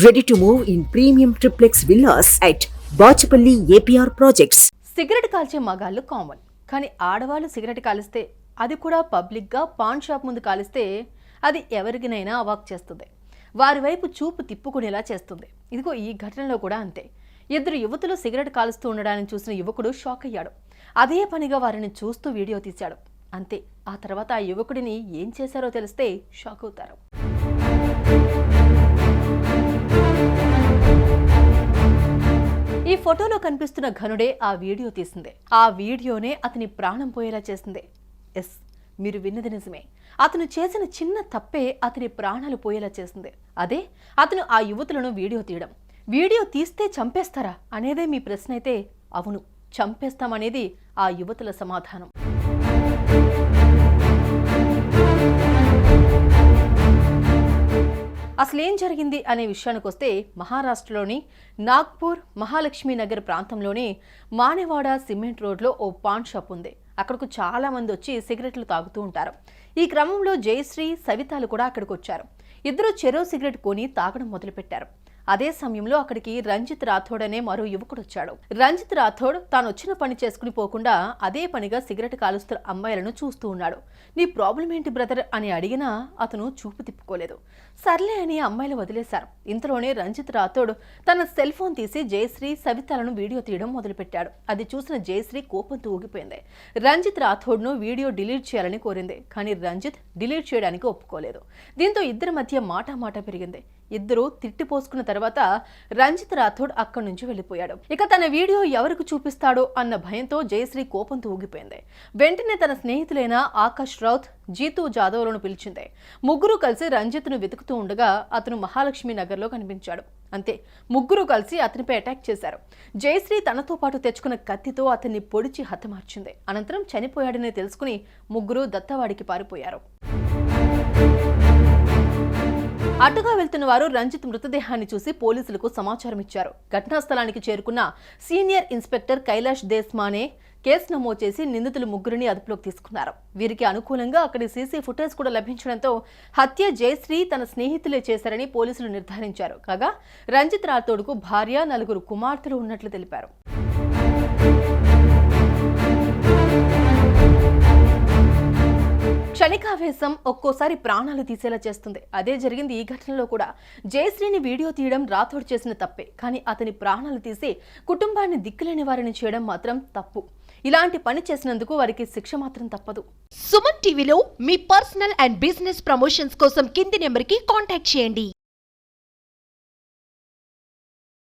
Ready to move in premium triplex villas at Bachupally APR projects cigarette కాల్చే మగాళ్ళు common కానీ ఆడవాళ్ళు cigarette కాలిస్తే అది కూడా పబ్లిక్గా పాన్ షాప్ ముందు కాలిస్తే అది ఎవరికినైనా అవాక్ చేస్తుంది. వారి వైపు చూపు తిప్పుకునేలా చేస్తుంది. ఇదిగో ఈ ఘటనలో కూడా అంతే. ఇద్దరు యువతులు సిగరెట్ కాలుస్తూ ఉండడాన్ని చూసిన యువకుడు షాక్ అయ్యాడు. అదే పనిగా వారిని చూస్తూ వీడియో తీశాడు. అంతే. ఆ తర్వాత ఆ యువకుడిని ఏం చేశారో తెలిస్తే షాక్ అవుతారు. ఫోటోలో కనిపిస్తున్న ఘనుడే ఆ వీడియో తీసింది. ఆ వీడియోనే అతని ప్రాణం పోయేలా చేసింది. ఎస్ మీరు విన్నది నిజమే. అతను చేసిన చిన్న తప్పే అతని ప్రాణాలు పోయేలా చేసింది. అదే అతను ఆ యువతులను వీడియో తీయడం. వీడియో తీస్తే చంపేస్తారా అనేదే మీ ప్రశ్న అయితే అవును. చంపేస్తామనేది ఆ యువతుల సమాధానం. అసలేం జరిగింది అనే విషయానికి వస్తే మహారాష్ట్రలోని నాగ్పూర్ మహాలక్ష్మి నగర్ ప్రాంతంలోని మానేవాడ సిమెంట్ రోడ్లో ఓ పాన్ షాప్ ఉంది. అక్కడకు చాలామంది వచ్చి సిగరెట్లు తాగుతూ ఉంటారు. ఈ క్రమంలో జయశ్రీ సవితాలు కూడా అక్కడికి వచ్చారు ఇద్దరు చెరో సిగరెట్ కొని తాగడం మొదలుపెట్టారు. అదే సమయంలో అక్కడికి రంజిత్ రాథోడ్ అనే మరో యువకుడు వచ్చాడు. రంజిత్ రాథోడ్ తాను వచ్చిన పని చేసుకుని పోకుండా అదే పనిగా సిగరెట్ కాలుస్తున్న అమ్మాయిలను చూస్తూ ఉన్నాడు. నీ ప్రాబ్లం ఏంటి బ్రదర్? అని అడిగినా అతను చూపు తిప్పుకోలేదు. సర్లే అని అమ్మాయిలు వదిలేశారు. ఇంతలోనే రంజిత్ రాథోడ్ తన సెల్ ఫోన్ తీసి జయశ్రీ సవితాలను వీడియో తీయడం మొదలుపెట్టాడు. అది చూసిన జయశ్రీ కోపంతో ఊగిపోయింది. రంజిత్ రాథోడ్ను వీడియో డిలీట్ చేయాలని కోరింది. కానీ రంజిత్ డిలీట్ చేయడానికి ఒప్పుకోలేదు. దీంతో ఇద్దరి మధ్య మాట మాట పెరిగింది. ఇద్దరు తిట్టిపోసుకున్న తర్వాత రంజిత్ రాథోడ్ అక్కడి నుంచి వెళ్ళిపోయాడు. ఇక తన వీడియో ఎవరికి చూపిస్తాడో అన్న భయంతో జయశ్రీ కోపంతో ఊగిపోయింది. వెంటనే తన స్నేహితులైన ఆకాష్ రౌత్ జీతూ జాదవ్లను పిలిచింది. ముగ్గురు కలిసి రంజిత్ను వెతుకుతూ ఉండగా అతను మహాలక్ష్మి నగర్లో కనిపించాడు. అంతే ముగ్గురు కలిసి అతనిపై అటాక్ చేశారు. జయశ్రీ తనతో పాటు తెచ్చుకున్న కత్తితో అతన్ని పొడిచి హతమార్చింది అనంతరం చనిపోయాడని తెలుసుకుని ముగ్గురు దత్తవాడికి పారిపోయారు. అటుగా వెళ్తున్న వారు రంజిత్ మృతదేహాన్ని చూసి పోలీసులకు సమాచారం ఇచ్చారు. ఘటనా స్థలానికి చేరుకున్న senior inspector Kailash Deshmane case నమోదు చేసి నిందితులు ముగ్గురిని అదుపులోకి తీసుకున్నారు. వీరికి అనుకూలంగా అక్కడి సీసీ ఫుటేజ్ కూడా లభించడంతో హత్య జయశ్రీ తన స్నేహితులే చేశారని పోలీసులు నిర్ధారించారు. కాగా రంజిత్ రాథోడ్కు భార్య నలుగురు కుమార్తెలు ఉన్నట్లు తెలిపారు. క్షణికావేశం ఒక్కోసారి ప్రాణాలు తీసేలా చేస్తుంది. అదే జరిగింది ఈ ఘటనలో కూడా. జయశ్రీని వీడియో తీయడం రాథోడ్ చేసిన తప్పే. కానీ అతని ప్రాణాలు తీసి కుటుంబాన్ని దిక్కులేని వారిని చేయడం మాత్రం తప్పు. ఇలాంటి పని చేసినందుకు వారికి శిక్ష మాత్రం తప్పదు. సుమన్ టీవీలో మీ పర్సనల్ అండ్ బిజినెస్ ప్రమోషన్స్ కోసం కింది నెంబర్కి కాంటాక్ట్ చేయండి.